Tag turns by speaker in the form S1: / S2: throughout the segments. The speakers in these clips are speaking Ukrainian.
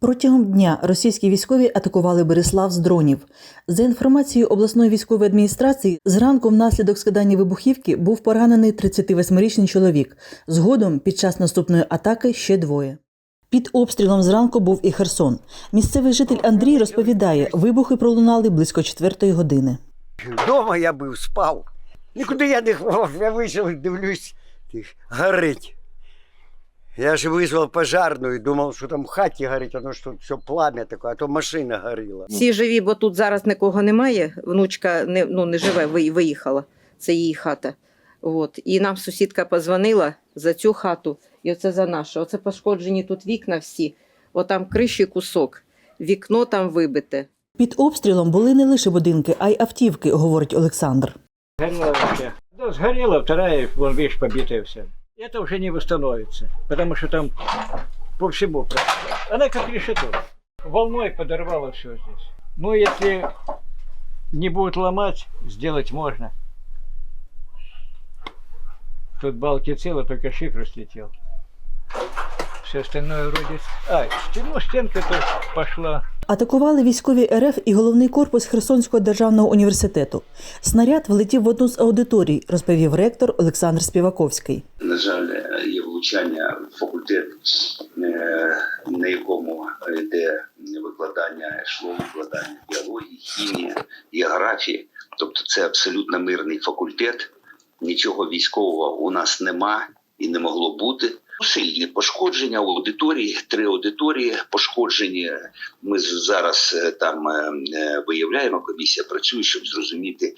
S1: Протягом дня російські військові атакували Береслав з дронів. За інформацією обласної військової адміністрації, зранку внаслідок скидання вибухівки був поранений 38-річний чоловік. Згодом, під час наступної атаки, ще двоє. Під обстрілом зранку був і Херсон. Місцевий житель Андрій розповідає, вибухи пролунали близько четвертої години.
S2: Дома я був, спав. Нікуди я не ховав. Я вийшов дивлюсь, горить. Я ж визвав пожарну і думав, що там в хаті горить, воно ж тут все плам'я таке, а то машина горіла.
S3: Всі живі, бо тут зараз нікого немає. Внучка не, ну, не живе, виїхала. Це її хата. От. І нам сусідка позвонила за цю хату, і оце за нашу. Оце пошкоджені тут вікна всі. Отам криші кусок, вікно там вибите.
S1: Під обстрілом були не лише будинки, а й автівки, говорить Олександр.
S4: Горела вообще. Да, сгорела, вторая, вон, видишь, побитая вся. Это уже не восстановится, потому что там по всему прошло. Она как решето. Волной подорвала все здесь. Ну, если не будет ломать, сделать можно. Тут балки целы, только шифр слетел. Все остальное вроде... А, ну, стенка тоже пошла.
S1: Атакували військові РФ і головний корпус Херсонського державного університету. Снаряд влетів в одну з аудиторій, розповів ректор Олександр Співаковський.
S5: на жаль, є влучання в факультет, е, на якому йде викладання, йшло викладання біології, хімії, географії. Тобто це абсолютно мирний факультет. Нічого військового у нас нема і не могло бути. Сильні пошкодження аудиторії, три аудиторії пошкоджені. Ми зараз е, там е, е, виявляємо, комісія працює, щоб зрозуміти,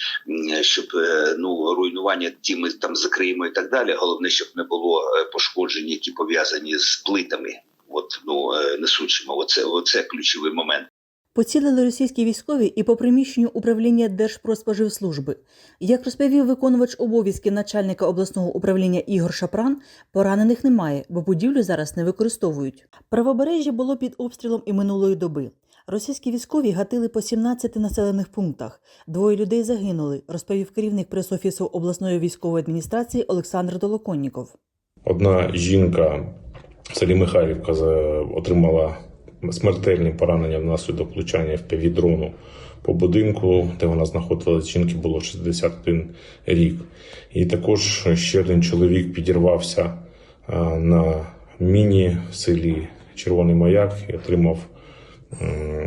S5: щоб ну руйнування ті ми там закриємо і так далі. Головне, щоб не було пошкоджень, які пов'язані з плитами. От ну несучимо. Оце оце ключовий момент.
S1: Поцілили російські військові і по приміщенню управління Держпродспоживслужби. Як розповів виконувач обов'язків начальника обласного управління Ігор Шапран, поранених немає, бо будівлю зараз не використовують. Правобережжя було під обстрілом і минулої доби. Російські військові гатили по 17 населених пунктах. Двоє людей загинули, розповів керівник прес-офісу обласної військової адміністрації Олександр Долоконніков.
S6: Одна жінка в селі Михайлівка отримала смертельні поранення внаслідок влучання в півдрону по будинку, де вона знаходилась. Жінки було 61 рік. І також ще один чоловік підірвався на міні в селі Червоний Маяк і отримав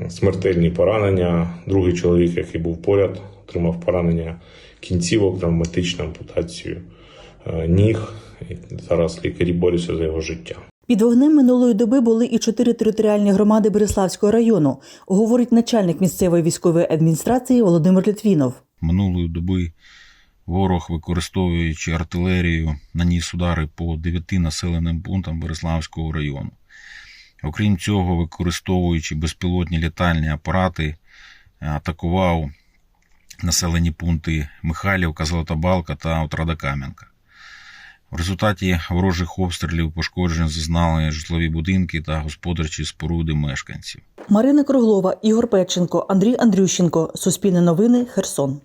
S6: смертельні поранення. Другий чоловік, який був поряд, отримав поранення кінцівок, травматичну ампутацію е, ніг. І зараз лікарі борються за його життя.
S1: Під вогнем минулої доби були і чотири територіальні громади Береславського району, говорить начальник місцевої військової адміністрації Володимир Літвінов.
S7: минулої доби ворог, використовуючи артилерію, наніс удари по дев'яти населеним пунктам Береславського району. Окрім цього, використовуючи безпілотні літальні апарати, атакував населені пункти Михайлівка, Золотобалка та Отрадокам'янка. В результаті ворожих обстрілів пошкоджень зазнали житлові будинки та господарчі споруди мешканців.
S1: Марина Круглова, Ігор Печенко, Андрій Андрющенко. Суспільне новини. Херсон.